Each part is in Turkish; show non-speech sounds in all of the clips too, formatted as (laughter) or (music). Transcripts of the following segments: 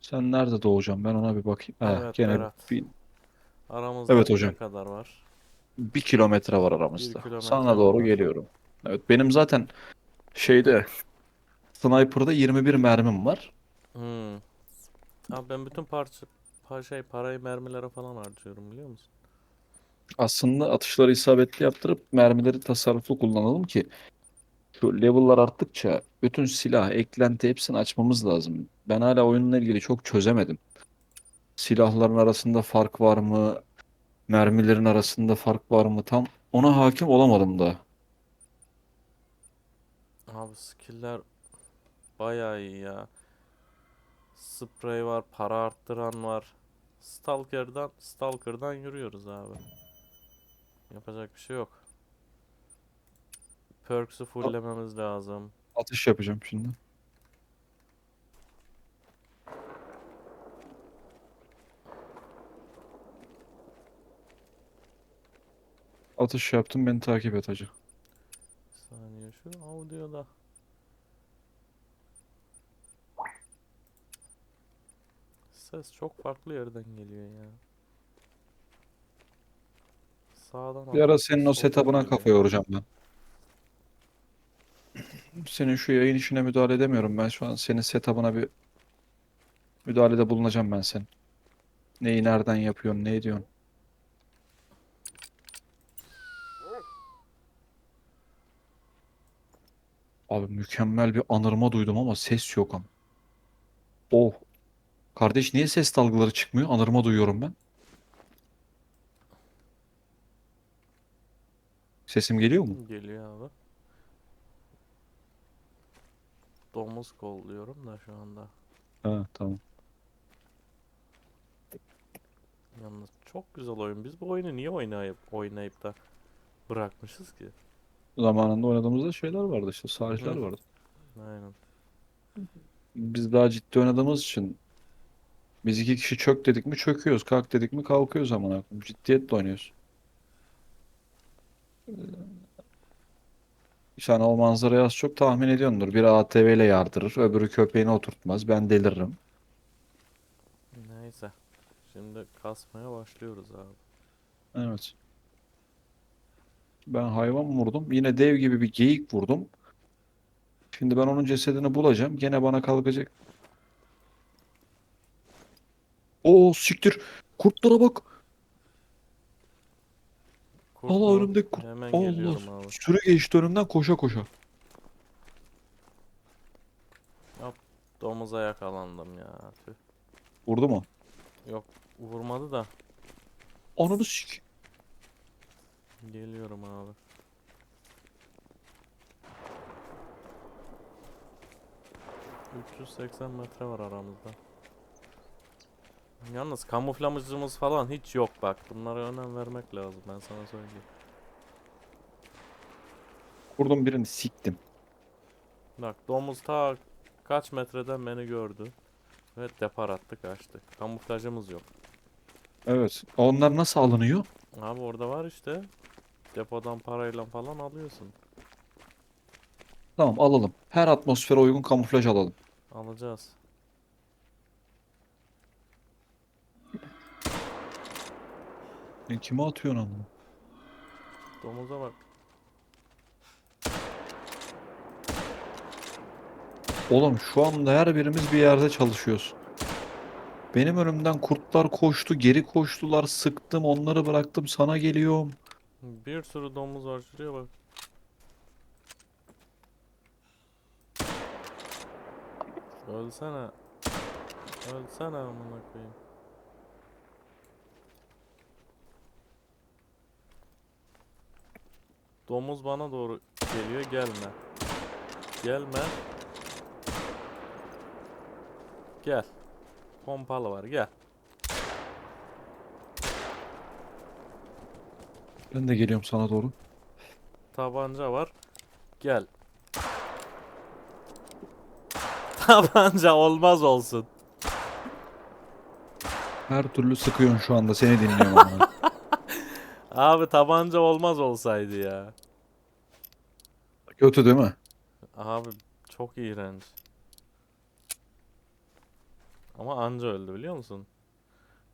Sen nerede doğacaksın? Ben ona bir bakayım. He, Evet, gene Berat. bir, Aramızda Evet ne hocam. kadar var? bir kilometre var aramızda. kilometre Sana doğru var. geliyorum. Evet benim zaten şeyde Sniper'da 21 mermim var. Hmm. Abi ben bütün parça pa şey parayı mermilere falan harcıyorum biliyor musun? Aslında atışları isabetli yaptırıp mermileri tasarruflu kullanalım ki şu level'lar arttıkça bütün silah, eklenti hepsini açmamız lazım. Ben hala oyunla ilgili çok çözemedim. Silahların arasında fark var mı? Mermilerin arasında fark var mı? Tam ona hakim olamadım da. Abi skill'ler bayağı iyi ya. Sprey var, para arttıran var. Stalker'dan Stalker'dan yürüyoruz abi. Yapacak bir şey yok. Perks'ü fulllememiz lazım. Atış yapacağım şimdi. Atış yaptım beni takip et hacı. Bir saniye şu audio'da. Ses çok farklı yerden geliyor ya. Sağdan Bir ara senin o setup'ına kafa yoracağım ben. Senin şu yayın işine müdahale edemiyorum ben şu an. Senin setup'ına bir müdahalede bulunacağım ben senin. Neyi nereden yapıyorsun, ne ediyorsun? Abi mükemmel bir anırma duydum ama ses yok ama. Oh. Kardeş niye ses dalgaları çıkmıyor? Anırma duyuyorum ben. Sesim geliyor mu? Geliyor abi. Domuz kolluyorum da şu anda. Ha tamam. Yalnız çok güzel oyun. Biz bu oyunu niye oynayıp oynayıp da bırakmışız ki? Zamanında oynadığımızda şeyler vardı işte sahiller Hı. vardı. Aynen. Biz daha ciddi oynadığımız için biz iki kişi çök dedik mi çöküyoruz. Kalk dedik mi kalkıyoruz amına koyayım. Ciddiyetle oynuyoruz. Ee, Sen o manzarayı az çok tahmin ediyordur. Biri ATV ile yardırır, öbürü köpeğini oturtmaz. Ben deliririm. Neyse. Şimdi kasmaya başlıyoruz abi. Evet. Ben hayvan vurdum. Yine dev gibi bir geyik vurdum. Şimdi ben onun cesedini bulacağım. Gene bana kalkacak. Oo siktir. Kurtlara bak. Kurt Allah mu? önümdeki kurt. Hemen Allah. abi. Sürü geçti önümden koşa koşa. Domuza yakalandım ya. Tüh. Vurdu mu? Yok vurmadı da. Ananı sik. Geliyorum abi. ...380 metre var aramızda. Yalnız kamuflajımız falan hiç yok bak. Bunlara önem vermek lazım ben sana söyleyeyim. Vurdum birini siktim. Bak domuz ta kaç metreden beni gördü. Ve depar attı kaçtı. Kamuflajımız yok. Evet. Onlar nasıl alınıyor? Abi orada var işte. Depodan parayla falan alıyorsun. Tamam alalım. Her atmosfere uygun kamuflaj alalım. Alacağız. E, kime atıyorsun onu? Domuza bak. Oğlum şu anda her birimiz bir yerde çalışıyoruz. Benim önümden kurtlar koştu, geri koştular, sıktım, onları bıraktım, sana geliyorum. Bir sürü domuz var şuraya bak. Ölsene. Ölsene amına koyayım. Domuz bana doğru geliyor gelme. Gelme. Gel. Pompalı var gel. Ben de geliyorum sana doğru. Tabanca var. Gel. (laughs) Tabanca olmaz olsun. Her türlü sıkıyorsun şu anda, seni dinliyorum ama. (laughs) Abi tabanca olmaz olsaydı ya. Kötü değil mi? Abi çok iğrenç. Ama anca öldü biliyor musun?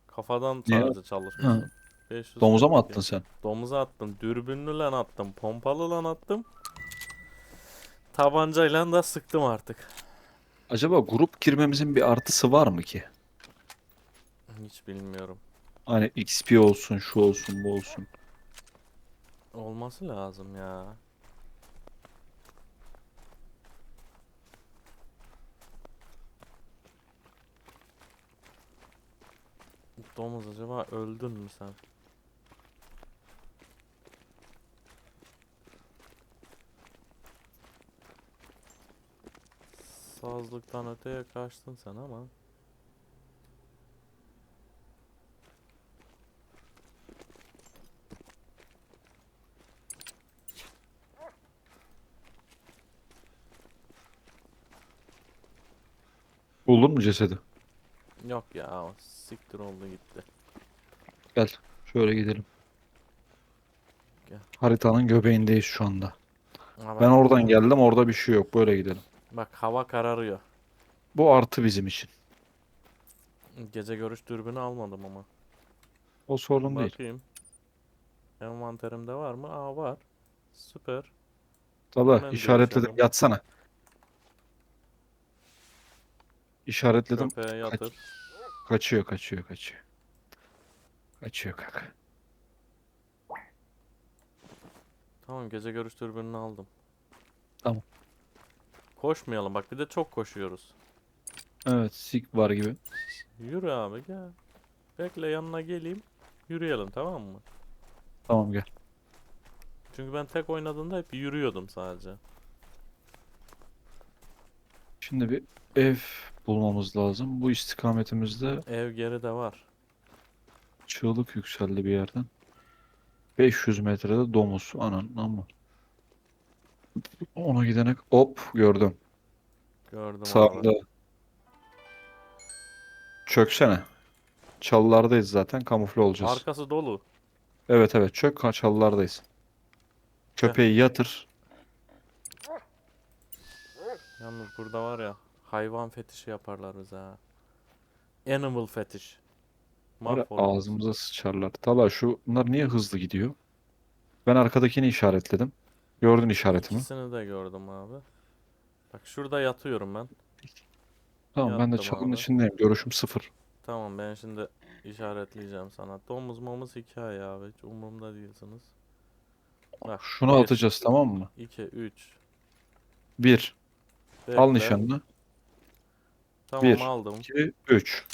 Kafadan Niye? sadece çalışmışsın. 500 Domuza mı attın sen? Domuza attım. Dürbünlü lan attım. Pompalı lan attım. Tabancayla da sıktım artık. Acaba grup girmemizin bir artısı var mı ki? Hiç bilmiyorum. Hani XP olsun, şu olsun, bu olsun. Olması lazım ya. Domuz acaba öldün mü sen? Sazlıktan öteye kaçtın sen ama. Buldun mu cesedi? Yok ya o siktir oldu gitti. Gel. Şöyle gidelim. Gel. Haritanın göbeğindeyiz şu anda. Ama Ben oradan geldim. Orada bir şey yok. Böyle gidelim. Bak hava kararıyor. Bu artı bizim için. Gece görüş dürbünü almadım ama. O sorun değil. Bakayım. Envanterimde var mı? Aa var. Süper. Hemen işaretledim. görüşelim. Yatsana. İşaretledim. Köpeğe yatır. Kaçıyor, kaçıyor, kaçıyor. Kaçıyor kanka. Tamam gece görüş dürbününü aldım. Tamam. Koşmayalım bak bir de çok koşuyoruz. Evet, sik var gibi. Yürü abi gel. Bekle yanına geleyim. Yürüyelim tamam mı? Tamam gel. Çünkü ben tek oynadığımda hep yürüyordum sadece. Şimdi bir ev bulmamız lazım. Bu istikametimizde Ev geride var. çığlık yükseldi bir yerden. 500 metrede domuz. Anan ama. Ona gidenek hop gördüm. Gördüm abi. Sağında. Çöksene. Çalılardayız zaten. Kamufle olacağız. Arkası dolu. Evet evet çök ha, çalılardayız. Köpeği yatır. Yalnız burada var ya hayvan fetişi yaparlar bize ha. Animal fetiş. Var ya, ağzımıza sıçarlar. Tala şu bunlar niye hızlı gidiyor? Ben arkadakini işaretledim. Gördün işaretimi. İkisini de gördüm abi. Bak şurada yatıyorum ben. Tamam ben de yattım çalının abi. içindeyim. Görüşüm sıfır. Tamam ben şimdi işaretleyeceğim sana. Domuz momuz hikaye abi. Hiç umurumda değilsiniz. Bak Şunu bir, atacağız tamam mı? 2, 3. Bir. Al nişanını. Tamam Bir. aldım. 2, 3.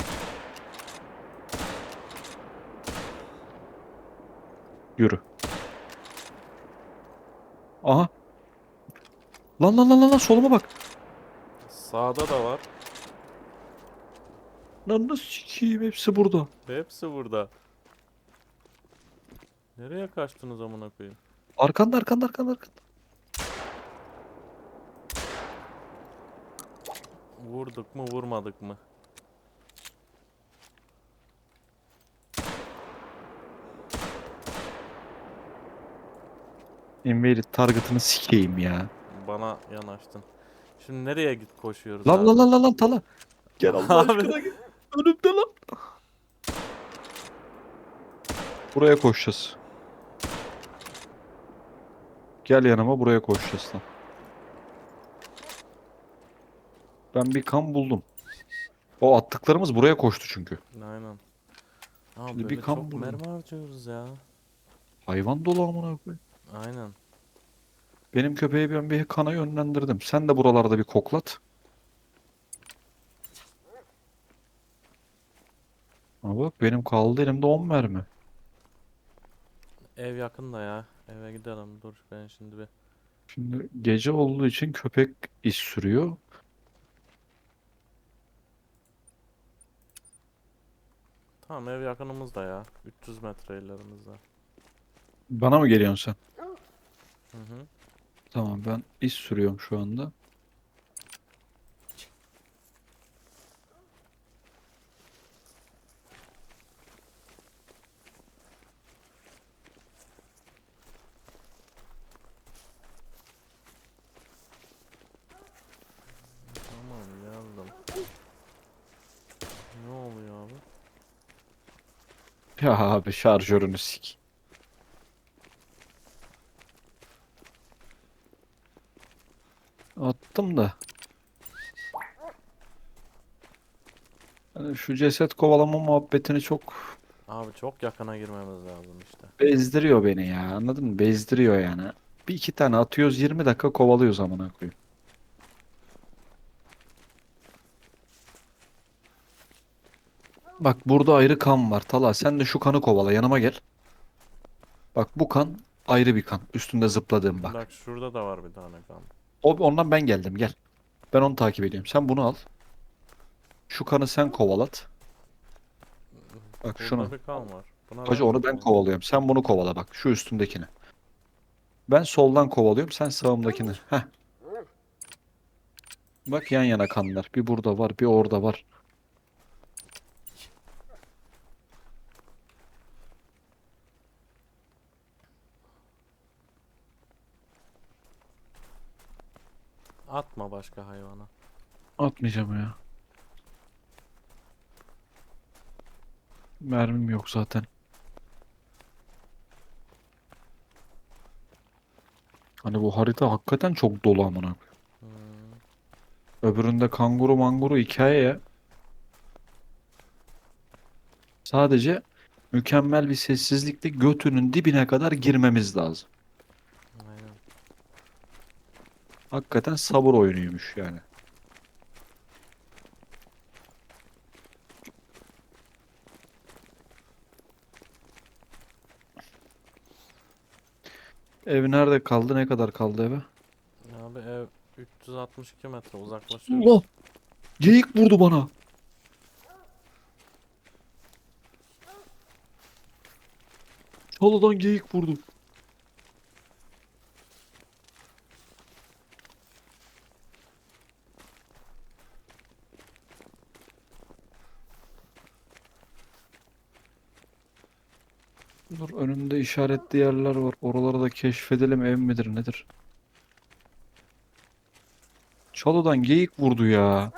Yürü. Aha. Lan lan lan lan lan soluma bak. Sağda da var. Lan nasıl sikeyim hepsi burada. Hepsi burada. Nereye kaçtınız amına koyayım? Arkanda arkanda arkanda arkanda. Vurduk mu vurmadık mı? Invaded target'ını sikeyim ya. Bana yanaştın. Şimdi nereye git koşuyoruz Lan abi? lan lan lan lan tala. Gel Allah Abi. aşkına gel. Önümde lan. Buraya koşacağız. Gel yanıma buraya koşacağız lan. Ben bir kan buldum. O attıklarımız buraya koştu çünkü. Aynen. Abi Şimdi bir kan çok buldum. mermi harcıyoruz ya. Hayvan dolu amına koyayım. Aynen. Benim köpeği ben bir kana yönlendirdim. Sen de buralarda bir koklat. Ama bak benim kaldı elimde 10 mermi. Ev yakında ya. Eve gidelim. Dur ben şimdi bir. Şimdi gece olduğu için köpek iz sürüyor. Tamam ev yakınımızda ya. 300 metre ilerimizde. Bana mı geliyorsun sen? Hı hı. Tamam ben iz sürüyorum şu anda. Tamam geldim. Ne oluyor abi? Ya abi şarjörünü sik. Attım da. Hani şu ceset kovalama muhabbetini çok Abi çok yakına girmemiz lazım işte. bezdiriyor beni ya. Anladın mı? Bezdiriyor yani. Bir iki tane atıyoruz 20 dakika kovalıyoruz amına koyayım. Bak burada ayrı kan var. Tala sen de şu kanı kovala yanıma gel. Bak bu kan ayrı bir kan. Üstünde zıpladığım bak. Bak şurada da var bir tane kan. O, ondan ben geldim gel. Ben onu takip ediyorum. Sen bunu al. Şu kanı sen kovalat. Bak Burada şunu. bir kan var. Buna Hacı onu ben kovalıyorum. Sen bunu kovala bak. Şu üstündekini. Ben soldan kovalıyorum. Sen sağımdakini. Heh. Bak yan yana kanlar. Bir burada var, bir orada var. Atma başka hayvana. Atmayacağım ya. Mermim yok zaten. Hani bu harita hakikaten çok dolu amına. koyayım. Hmm. Öbüründe kanguru manguru hikaye ya. Sadece mükemmel bir sessizlikle götünün dibine kadar girmemiz lazım. Aynen. Hakikaten sabır oyunuymuş yani. Ev nerede kaldı? Ne kadar kaldı eve? Abi ev 362 metre uzaklaşıyor. Allah! Geyik vurdu bana. Çalıdan geyik vurdu. Dur önümde işaretli yerler var. Oraları da keşfedelim ev midir nedir? Çalıdan geyik vurdu ya.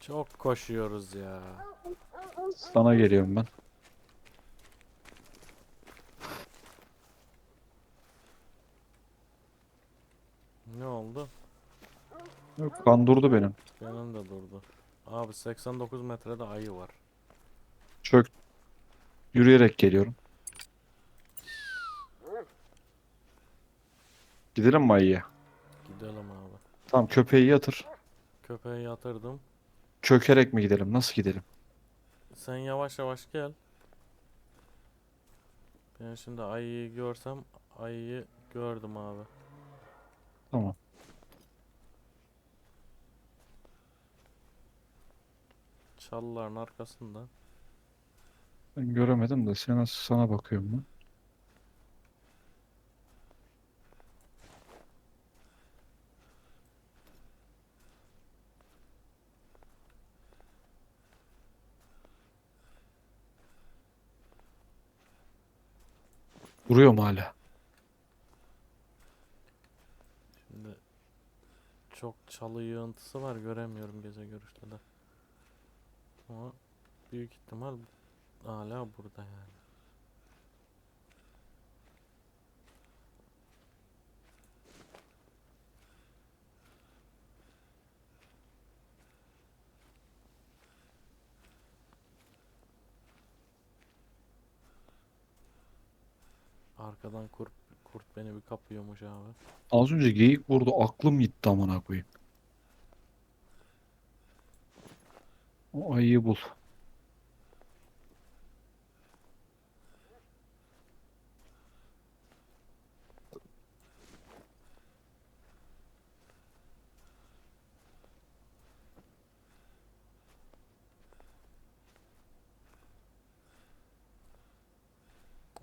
Çok koşuyoruz ya. Sana geliyorum ben. Ne oldu? Yok, kan durdu benim. Benim de durdu. Abi 89 metrede ayı var. Çök. Yürüyerek geliyorum. Gidelim mi ayıya? Gidelim abi. Tamam köpeği yatır. Köpeği yatırdım. Çökerek mi gidelim? Nasıl gidelim? Sen yavaş yavaş gel. Ben şimdi ayıyı görsem ayıyı gördüm abi. Tamam. Çalıların arkasında. Ben göremedim de sana, sana bakıyorum ben. Duruyor mu hala? Şimdi çok çalı yığıntısı var göremiyorum gece görüşte de. Ama büyük ihtimal hala burada yani. Arkadan kurt kurt beni bir kapıyormuş abi. Az önce geyik vurdu. Aklım gitti amına koyayım. O ayıyı bul.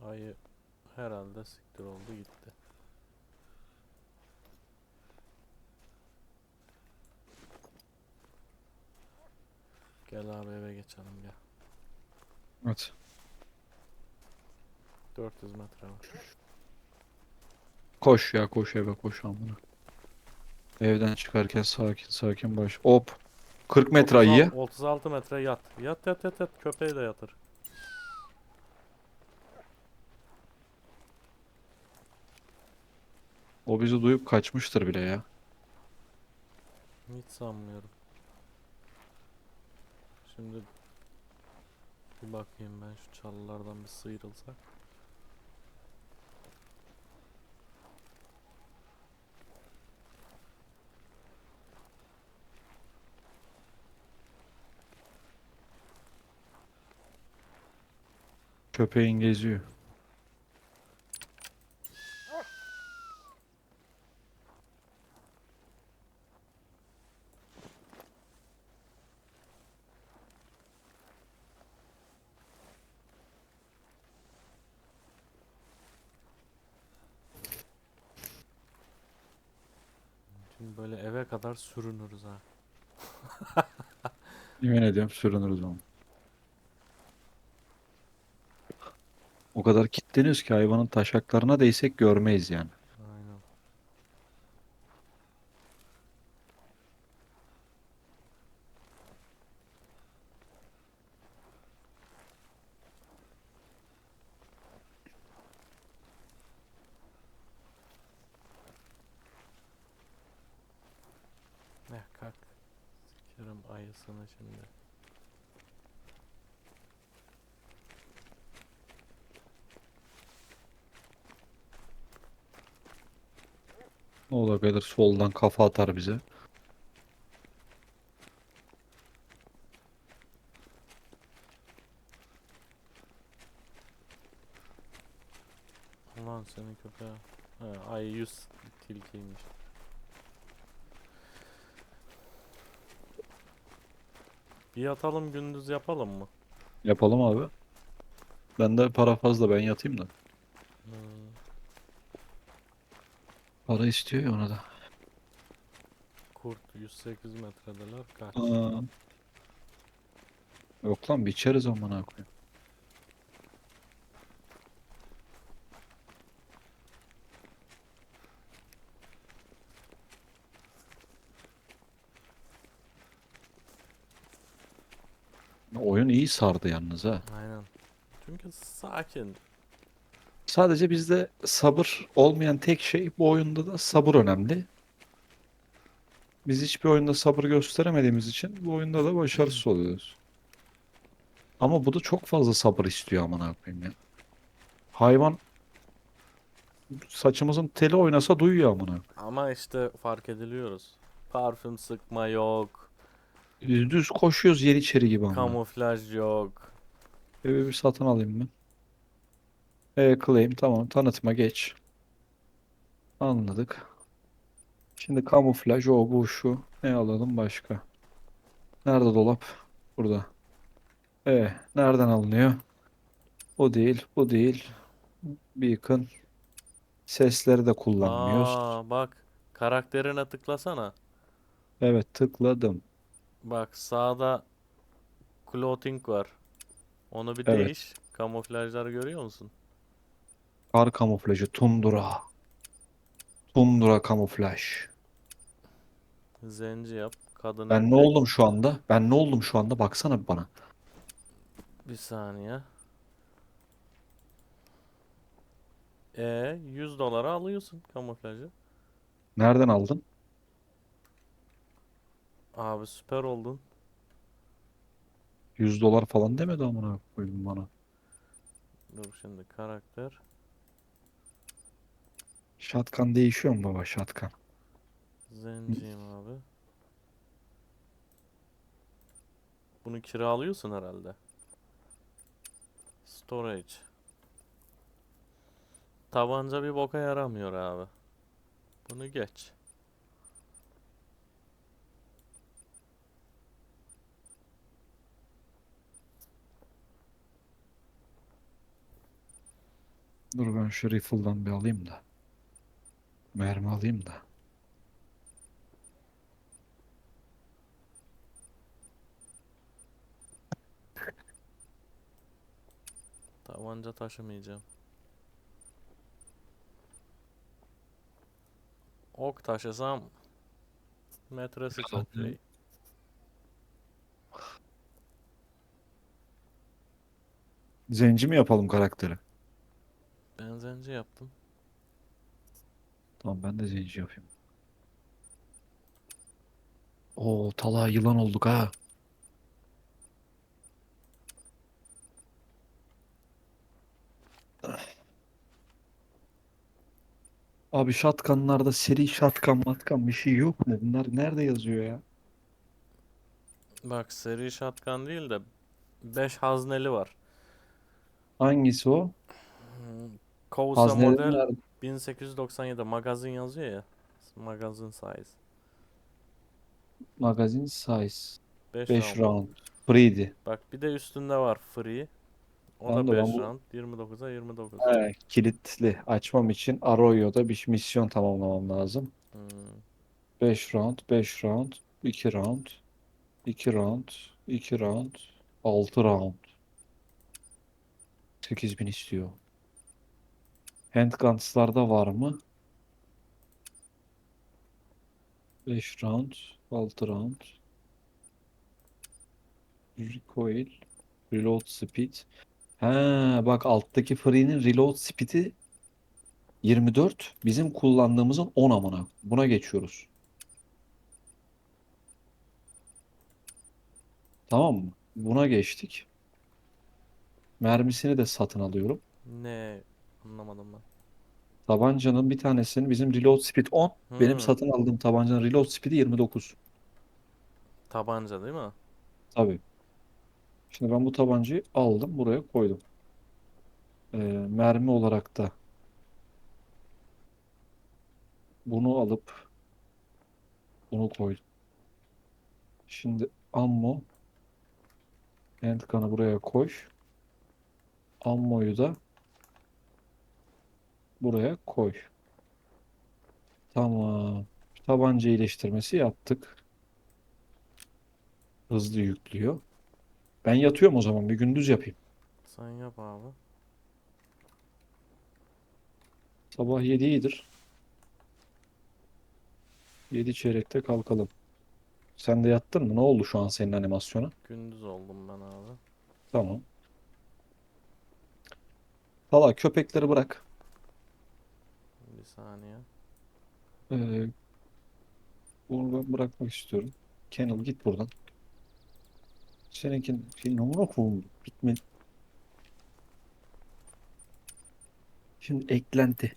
Ayı herhalde siktir oldu gitti. Gel abi eve geçelim gel. Evet. 400 metre var. Koş ya koş eve koş amına. Evden çıkarken sakin sakin baş. Hop. 40 metre 36 ayıya. 36 metre yat. Yat yat yat yat. Köpeği de yatır. O bizi duyup kaçmıştır bile ya. Hiç sanmıyorum. Şimdi bir bakayım ben şu çalılardan bir sıyrılsak. Köpeğin geziyor. Şimdi böyle eve kadar sürünürüz ha. (laughs) Yemin ediyorum sürünürüz ama. O kadar kilitleniyoruz ki hayvanın taşaklarına değsek görmeyiz yani. Aynen. Ne kalk. Ayısını şimdi. Ne olabilir soldan kafa atar bize. Ulan senin köpeğe. He, ay yüz tilkiymiş. Bir yatalım gündüz yapalım mı? Yapalım abi. Bende para fazla ben yatayım da. Hmm, Para istiyor ya ona da. kurt 108 metredeler kaç? Aa. Yok lan biçeriz amına koyayım. Oyun iyi sardı yalnız ha. Aynen. Çünkü sakin. Sadece bizde sabır olmayan tek şey bu oyunda da sabır önemli. Biz hiçbir oyunda sabır gösteremediğimiz için bu oyunda da başarısız oluyoruz. Ama bu da çok fazla sabır istiyor amına koyayım ya. Hayvan saçımızın teli oynasa duyuyor amına. Ama işte fark ediliyoruz. Parfüm sıkma yok. Düz düz koşuyoruz yeniçeri gibi amına. Kamuflaj yok. Evi bir satın alayım ben. E, claim tamam tanıtma geç. Anladık. Şimdi kamuflaj o bu şu. Ne alalım başka? Nerede dolap? Burada. E nereden alınıyor? O değil, bu değil. Beacon. Sesleri de kullanmıyoruz. Aa bak karakterine tıklasana. Evet tıkladım. Bak sağda clothing var. Onu bir Evet. değiş. Kamuflajları görüyor musun? Kar kamuflajı, tundura. Tundura kamuflaj. Zenci yap. Kadın Ben ne erkek. oldum şu anda? Ben ne oldum şu anda? Baksana bir bana. Bir saniye. E 100 dolara alıyorsun kamuflajı. Nereden aldın? Abi süper oldun. 100 dolar falan demedi amına koyayım bana. Dur şimdi karakter. Şatkan değişiyor mu baba şatkan? Zenciyim abi. Bunu kiralıyorsun herhalde. Storage. Tabanca bir boka yaramıyor abi. Bunu geç. Dur ben şu rifle'dan bir alayım da. Mermi alayım da. Tabanca taşımayacağım. Ok taşısam metresi çok iyi. Zenci mi yapalım karakteri? Ben zenci yaptım. Tamam ben de zenci yapayım. Oo Talha yılan olduk ha. Abi şatkanlarda seri şatkan matkan bir şey yok mu? Bunlar nerede yazıyor ya? Bak seri shotgun değil de 5 hazneli var. Hangisi o? Hmm, Kousa Hazneleri model nerede? 1897 magazin yazıyor ya. Magazin size. Magazin size. 5 5 round. round. Free'di. Bak bir de üstünde var free. O Tamam da da ben 5 bu- round. 29'a 29. He, kilitli. Açmam için Arroyo'da bir misyon tamamlamam lazım. Hmm. 5 round, 5 round, 2 round, 2 round, 2 round, 6 round. 8000 istiyor. Handguns'larda var mı? 5 round, 6 round. Recoil, reload speed. Ha, bak alttaki free'nin reload speed'i 24. Bizim kullandığımızın 10 amına. Buna geçiyoruz. Tamam mı? Buna geçtik. Mermisini de satın alıyorum. Ne? Anlamadım ben. Tabancanın bir tanesinin bizim reload speed 10. Benim Hmm. satın aldığım tabancanın reload speed'i 29. Tabanca değil mi? Tabii. Şimdi ben bu tabancayı aldım buraya koydum. Ee, mermi olarak da bunu alıp bunu koydum. Şimdi ammo handgun'ı buraya koy. Ammoyu da buraya koy. Tamam. Tabanca iyileştirmesi yaptık. Hızlı yüklüyor. Ben yatıyorum o zaman. Bir gündüz yapayım. Sen yap abi. Sabah 7 iyidir. 7 çeyrekte kalkalım. Sen de yattın mı? Ne oldu şu an senin animasyona? Gündüz oldum ben abi. Tamam. Valla köpekleri bırak. Saniye. Ee, bunu ben bırakmak istiyorum. Kennel git buradan. Seninkin şey numara koyun. Bitmedi. Şimdi eklenti.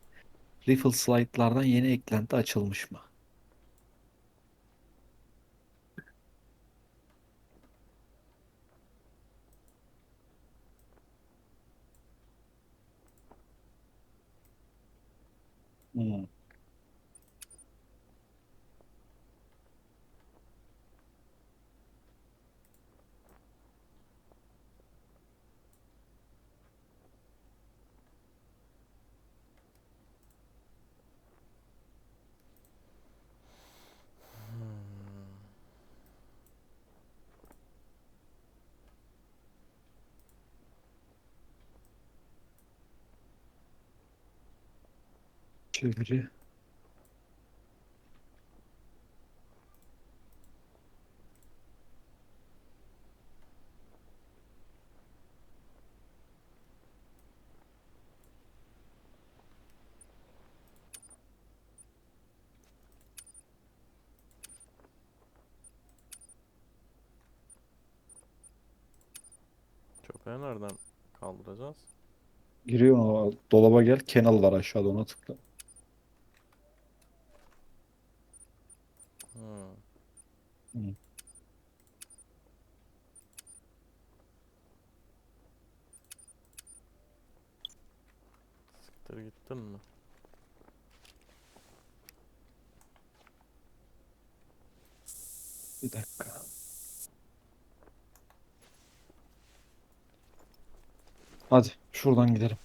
Rifle slide'lardan yeni eklenti açılmış mı? Hmm. Çeviri. Köpeği nereden kaldıracağız? Giriyor o dolaba gel. Kennel var aşağıda ona tıkla. Hmm. Siktir gittin mi? Bir dakika. Hadi şuradan gidelim.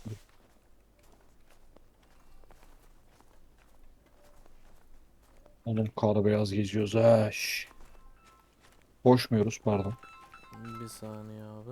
Oğlum kar beyaz geziyoruz ha. şş. Koşmuyoruz pardon. Bir saniye abi.